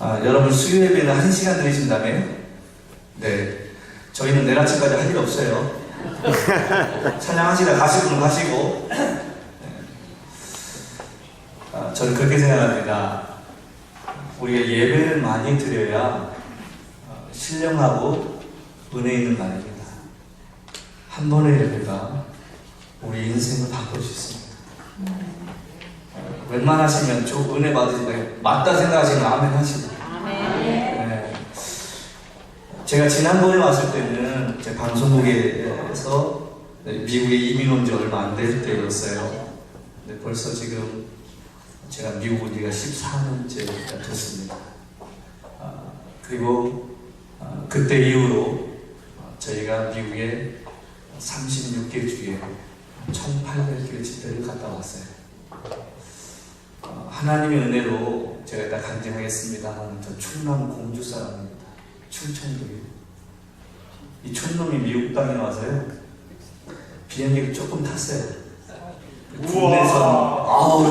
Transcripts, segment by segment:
아, 여러분 수요 예배는 한 시간 드리신다며요? 네. 저희는 내일 아침까지 할 일 없어요. 찬양하시다 가시고는 가시고. 네. 아, 저는 그렇게 생각합니다. 우리가 예배를 많이 드려야 어, 신령하고 은혜 있는 날입니다. 한 번의 예배가 우리 인생을 바꿀 수 있습니다. 어, 웬만하시면 저 은혜 받으시면 맞다 생각하시면 아멘 하시고. 네. 제가 지난번에 왔을 때는 제 방송국에서 미국에 이민 온 지 얼마 안 될 때였어요. 근데 벌써 지금 제가 미국 온 지가 14년째가 됐습니다. 아, 그리고 아, 그때 이후로 아, 저희가 미국에 36개 주에 1800개 집회를 갔다 왔어요. 어, 하나님의 은혜로 제가 일단 강진하겠습니다만 저 충남 공주 사람입니다. 충청도요. 이 촌놈이 미국 땅에 와서요 비행기를 조금 탔어요. 국내선 아우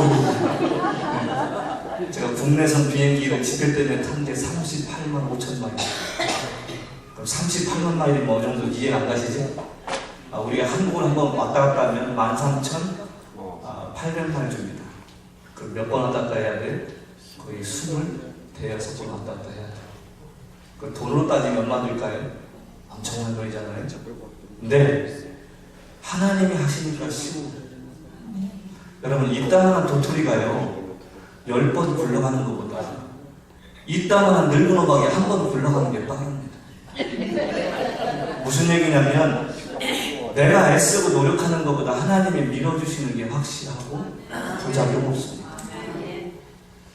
네. 제가 국내선 비행기를 집회 때문에 탄 게 38만 5천 마일. 그럼 38만 마일이 뭐 정도 이해 안 가시죠? 아, 우리가 한국을 한번 왔다 갔다 하면 13,800마일 줍니다. 그럼 몇번 왔다 갔다 해야 돼? 거의 20, 대여섯 번 왔다 갔다 해야 돼. 그 돈으로 따지면 얼마 들까요? 엄청난 돈이잖아요. 근데 하나님이 하시니까 쉬워. 여러분 이 땅한 도토리가요 열 번 굴러가는 것보다 이 땅한 늙은 오박이 한 번 굴러가는 게 빠릅니다. 무슨 얘기냐면 내가 애쓰고 노력하는 것보다 하나님이 밀어주시는 게 확실하고 부작용 없습니다.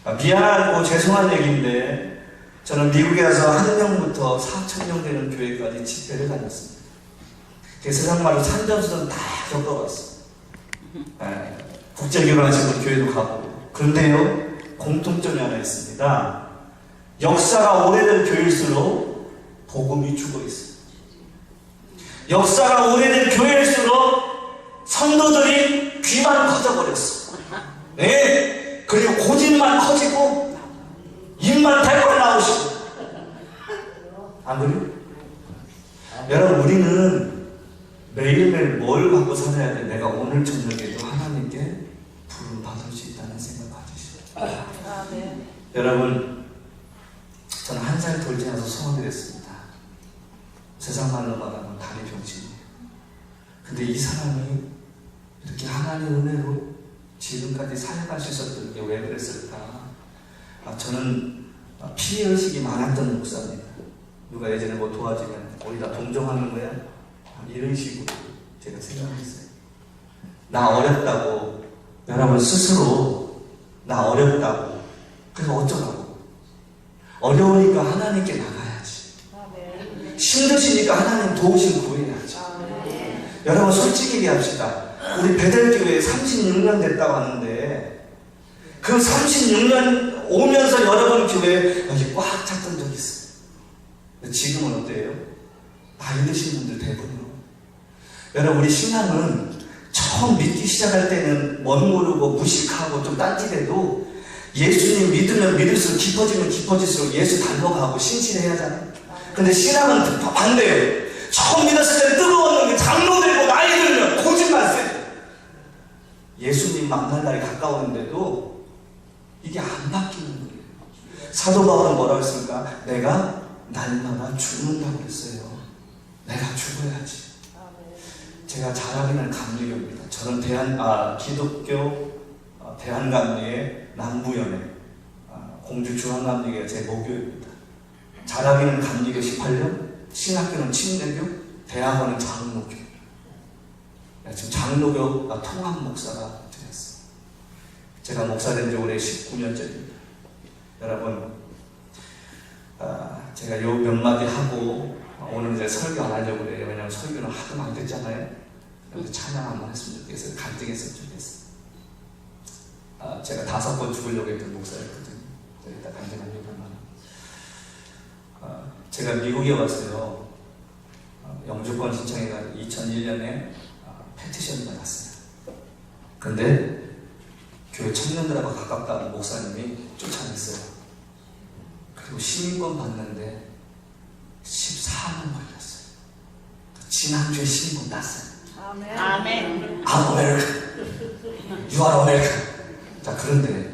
아, 미안하고 죄송한 얘기인데 저는 미국에 와서 한 명부터 4천 명 되는 교회까지 집회를 다녔습니다. 그 세상 말로 산전수전 다 겪어봤어. 예, 국제 결혼하신 분 교회도 가고. 그런데요 공통점이 하나 있습니다. 역사가 오래된 교회일수록 복음이 죽어 있어요. 역사가 오래된 교회일수록 성도들이 귀만 커져버렸어. 네. 그리고 고집만 커지고 입만 달고 나오시고. 안 그래요? 여러분 우리는 매일매일 뭘 갖고 살아야 돼? 내가 오늘 저녁에도 하나님께 부름 받을 수 있다는 생각 가지시오. 여러분 저는 한 살 돌지 않아서 소원을 했습니다. 세상 말로 말하면 다리 병신이에요. 근데 이 사람이 이렇게 하나님의 은혜로 지금까지 살아갈 수 있었던 게 왜 그랬을까? 아, 저는 피해의식이 많았던 목사입니다. 누가 예전에 뭐 도와주면 우리 다 동정하는 거야? 아, 이런 식으로 제가 생각했어요. 나 어렵다고 여러분 스스로 나 어렵다고 그래서 어쩌라고 어려우니까 하나님께 나가야지 힘드시니까 하나님 도우심 구해야지 여러분 솔직히 얘기합시다 우리 베델교회 36년 됐다고 하는데 그 36년 오면서 여러분 교회 여기 꽉 찼던 적이 있어요 지금은 어때요? 나이 드신 분들 대부분 여러분 우리 신앙은 처음 믿기 시작할 때는 멋 모르고 무식하고 좀 딴짓해도 예수님 믿으면 믿을수록 깊어지면 깊어질수록 예수 닮아가고 신실해야 하잖아요. 근데 신앙은 반대예요. 처음 믿었을 때는 뜨거웠는데 장로들고 나이 들면 고집만 세. 예수님 만날 날이 가까웠는데도 이게 안 바뀌는 거예요. 사도 바울은 뭐라고 했습니까? 내가 날마다 죽는다고 그랬어요. 내가 죽어야지. 제가 자라기는 감리교입니다. 저는 대한 아, 기독교 어, 대한감리의 남부연회 아, 공주 중앙감리교가 제 모교입니다. 자라기는 감리교 18년, 신학교는 침례교, 대학원은 장로교. 장로교 아, 통합 목사가 되었어요. 제가 목사 된 지 올해 19년째입니다. 여러분, 아, 제가 요 몇 마디 하고 오늘 이제 설교 안 하려고 그래요. 왜냐면 설교는 하도 많이 됐잖아요. 그래서 찬양 한번 했으면 좋겠어요. 간증했으면 좋겠어요. 아, 제가 다섯 번 죽으려고 했던 목사였거든요. 간증합니다만. 아, 제가 미국에 왔어요. 아, 영주권 신청해가 2001년에 아, 페티션을 받았어요. 근데 교회 청년들하고 가깝다는 목사님이 쫓아냈어요. 그리고 시민권 받는데 14년 걸렸어요. 지난주에 시민권 땄어요. 아멘. I'm American. You are American. 자, 그런데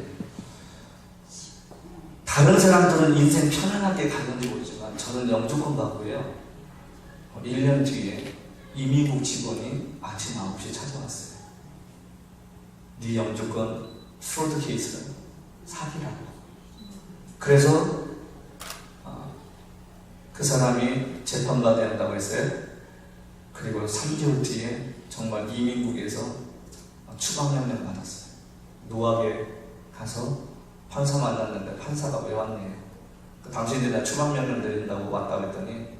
다른 사람들은 인생 편안하게 가는지 모르지만 저는 영주권 받고요. 1년 뒤에 이민국 직원이 아침 9시에 찾아왔어요. 네 영주권 프로드 케이스는 사기라고. 그래서 어, 그 사람이 재판받아야 한다고 했어요. 그리고 3개월 뒤에 정말 이민국에서 추방명령 받았어요. 노악에 가서 판사 만났는데 판사가 왜 왔네요. 그 당신들이 나 추방명령 내린다고 왔다고 했더니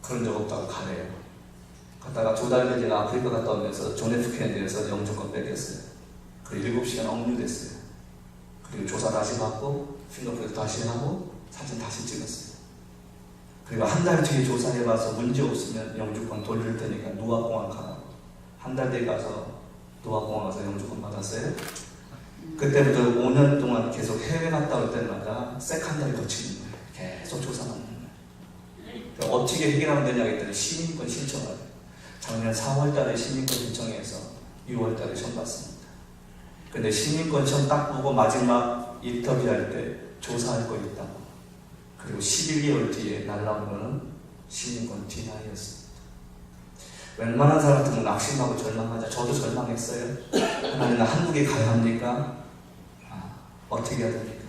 그런 적 없다고 가래요. 갔다가 두달 뒤에 아프리카 갔다 오면서 존 F 캔디에서 영주권 뺏겼어요. 그리고 7시간 억류됐어요. 그리고 조사 다시 받고 핑거프린트 다시 하고 사진 다시 찍었어요. 그리고 한 달 뒤에 조사해봐서 문제 없으면 영주권 돌릴 테니까 노아공항 가라고 한 달 뒤에 가서 노아공항 가서 영주권 받았어요. 그때부터 5년 동안 계속 해외 갔다 올 때마다 세컨다리 거치는 거예요. 계속 조사받는 거예요. 그러니까 어떻게 해결하면 되냐 했더니 시민권 신청을 작년 4월 달에 시민권 신청해서 6월 달에 시험 봤습니다. 근데 시민권 시험 딱 보고 마지막 인터뷰할 때 조사할 거 있다고 그리고 11개월 뒤에 날라온 거는 시민권 디나이였습니다. 웬만한 사람 같으면 낙심하고 절망하자. 저도 절망했어요. 하나님 나 한국에 가야 합니까? 아, 어떻게 해야 됩니까?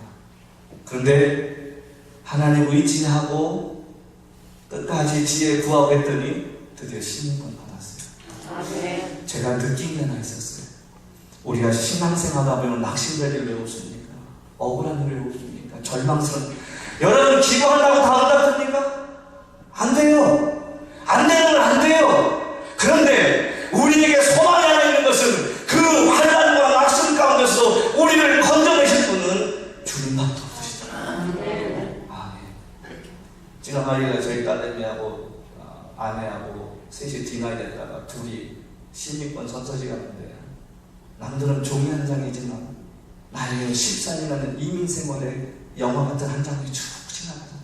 그런데 하나님 의지하고 끝까지 지혜 구하고 했더니 드디어 시민권. 제가 느낀 게 하나 있었어요. 우리가 신앙생활하다 보면 낙심되기를 왜 없습니까? 억울한 일을 왜 없습니까? 절망스러운 여러분 기도한다고 다 응답됩니까? 안 돼요. 안 되는 건 안 돼요. 그런데 우리에게 소망이 하나 있는 것은 그 환란과 낙심 가운데서 우리를 건져내실 분은 주님밖에 없으시더라고요. 아멘. 지난번에 저희 딸내미하고 어, 아내하고 셋이 디나이 됐다가 둘이 시민권 선서지 갔는데 남들은 종이 한 장이지만 나에게는 14년이라는 이민 생활의 영화 같은 한 장이 쭉 지나가잖아요.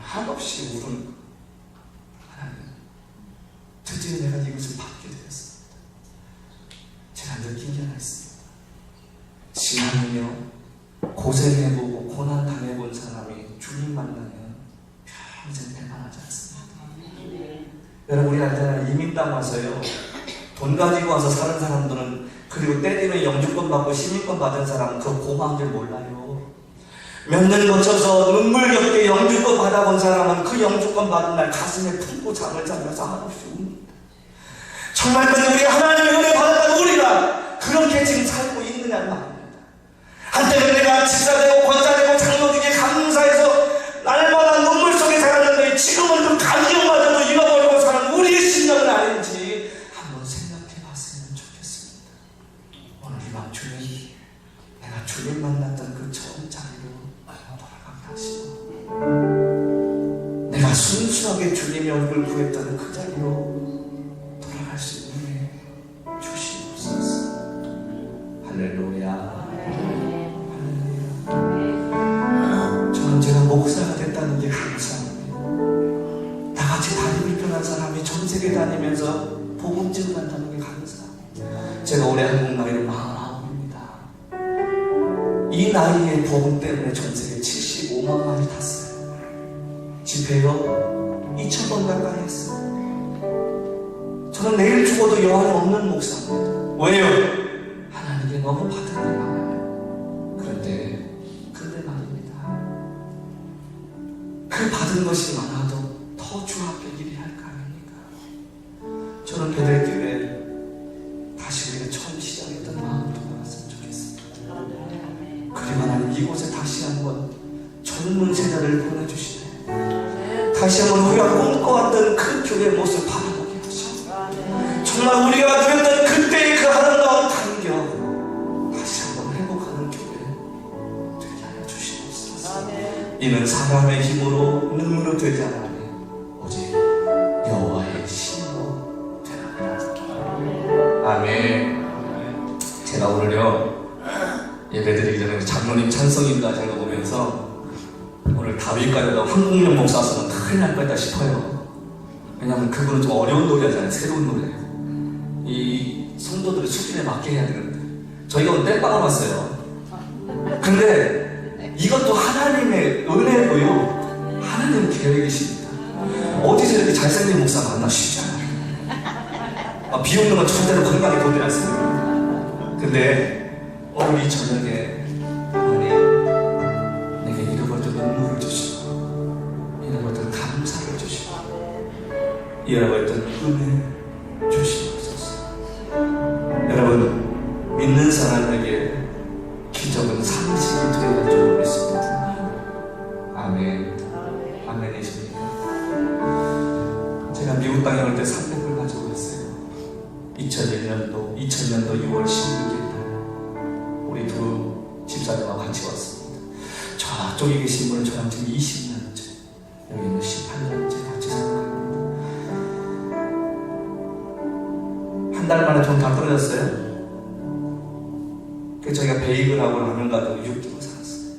한없이 울은 하나님 드디어 내가 이것을 받게 되었습니다. 제가 느낀 게 하나 있습니다. 신앙이며 고생해보고 고난 당해본 사람이 주님 만나면 평생 배반하지 않습니다. 여러분 우리나라 이민 땅 와서요 돈 가지고 와서 사는 사람들은 그리고 때리면 영주권 받고 시민권 받은 사람은 그 고마운 줄 몰라요. 몇 년 거쳐서 눈물겹게 영주권 받아본 사람은 그 영주권 받은 날 가슴에 품고 잠을 자면서 한없이 웁니다. 정말 근데 우리 하나님의 은혜 받았던 우리가 그렇게 지금 살고 있느냐 말입니다. 한때는 내가 집사되고 할렐루야. 저는 제가 목사가 됐다는 게 감사합니다. 나같이 다리 불편한 사람이 전 세계 다니면서 복음 증간다는 게 감사합니다. 제가 올해 한국 나이로 49입니다. 이 나이에 복음 때문에 전 세계 75만 마리 탔어요. 집회요 2천 번 가까이 했어요. 저는 내일 죽어도 여한이 없는 목사입니다. 왜요? 너무 받은 게 많아요. 그런데, 근데 말입니다. 그 받은 것이 많아도 더 주 앞에 일이 할까 합니까? 저는 베델교회 다시 우리가 처음 시작했던 마음으로 돌아갔으면 좋겠습니다. 그리고 하나님 이곳에 다시 한번 젊은 세대를 보내주시네. 다시 한번 우리가 꿈꿔왔던 그 교회 모습 바라보게 하시고 정말 우리가 이는 사람의 힘으로 능으로 되지 않아니 오직 여호와의 신으로 되나니라. 아멘. 제가 오늘요 예배드리기 전에 장로님 찬송인가 제가 보면서 다윗가에다 황공영 목사 쓰면 큰일 날 거다 싶어요. 왜냐하면 그분은 좀 어려운 노래잖아요. 새로운 노래. 이 성도들의 수준에 맞게 해야 되는데 저희가 오늘 땜빵을 왔어요. 근데 이것도 하나님의 은혜고요. 하나님 계획이십니다. 어디서 이렇게 잘생긴 목사 만나 쉽지 않아요. 아, 비 오는 건 절대로 건강에 도움이 않습니다. 근데 오늘 이 저녁에 하나님 내게 잃어버렸던 눈물을 주시고 잃어버렸던 감사를 주시고 잃어버렸던 저쪽에 계신 분은 저랑 지금 20년째 여기는 18년째 같이 살아갑니다 한 달 만에 좀다 떨어졌어요. 그 저희가 베이글 하고 라면 가지고 6kg 살았어요.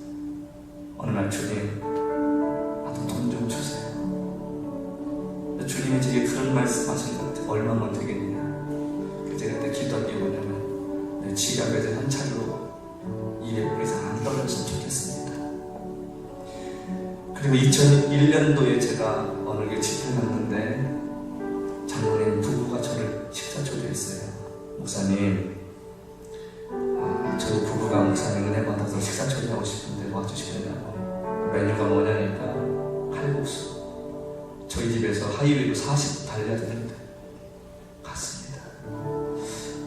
어느 날 주님 나도 돈 좀 주세요. 주님이 제게 그런 말씀 하신 것 같아요. 얼마만 되겠느냐. 그래서 제가 그때 기도한 게 뭐냐면 내 지갑에서 현찰로 2001년도에 제가 어느 게 집회 갔는데 장로님 부부가 저를 식사 초대했어요. 목사님, 아, 저희 부부가 목사님 은혜 받아서 식사 초대하고 싶은데 와주시려냐고. 메뉴가 뭐냐니까 칼국수. 저희 집에서 하이웨이로 40분 달려야 되는데 갔습니다.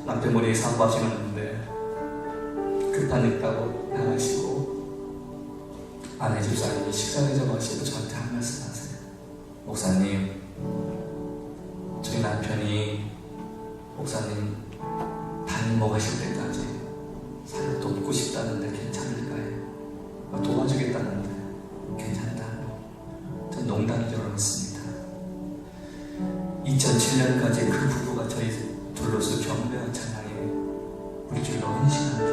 남편 머리에 사고하시는데 급하니까고 나가시고 아내 집사님이 식사 대접하시고 저한테 한 말씀 하세요. 목사님, 저희 남편이 목사님 단모 가실 때까지 살을 돕고 싶다는데 괜찮을까요? 도와주겠다는데 괜찮다고 전 농담인 줄 알았습니다 2007년까지 그 부부가 저희 둘러서 경배한 찬양에 물질로 헌신한데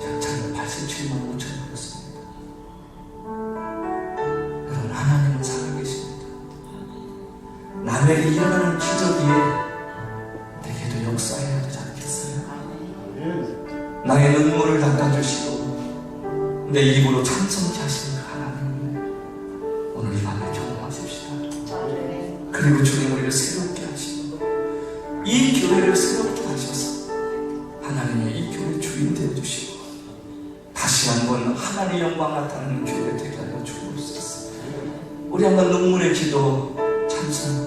현찰을 87만 5천 남에게 일어나는 기적이에 내게도 역사해야 되지 않겠어요? 나의 눈물을 닦아주시고 내 입으로 찬송케 하시는 그 하나님을 오늘 이 밤에 경험하십시다. 그리고 주님 우리를 새롭게 하시고 이 교회를 새롭게 하셔서 하나님의 이 교회 주인 되어주시고 다시 한번 하나님의 영광 나타나는 교회 되게 하여 주옵소서. 우리 한번 눈물의 기도 찬송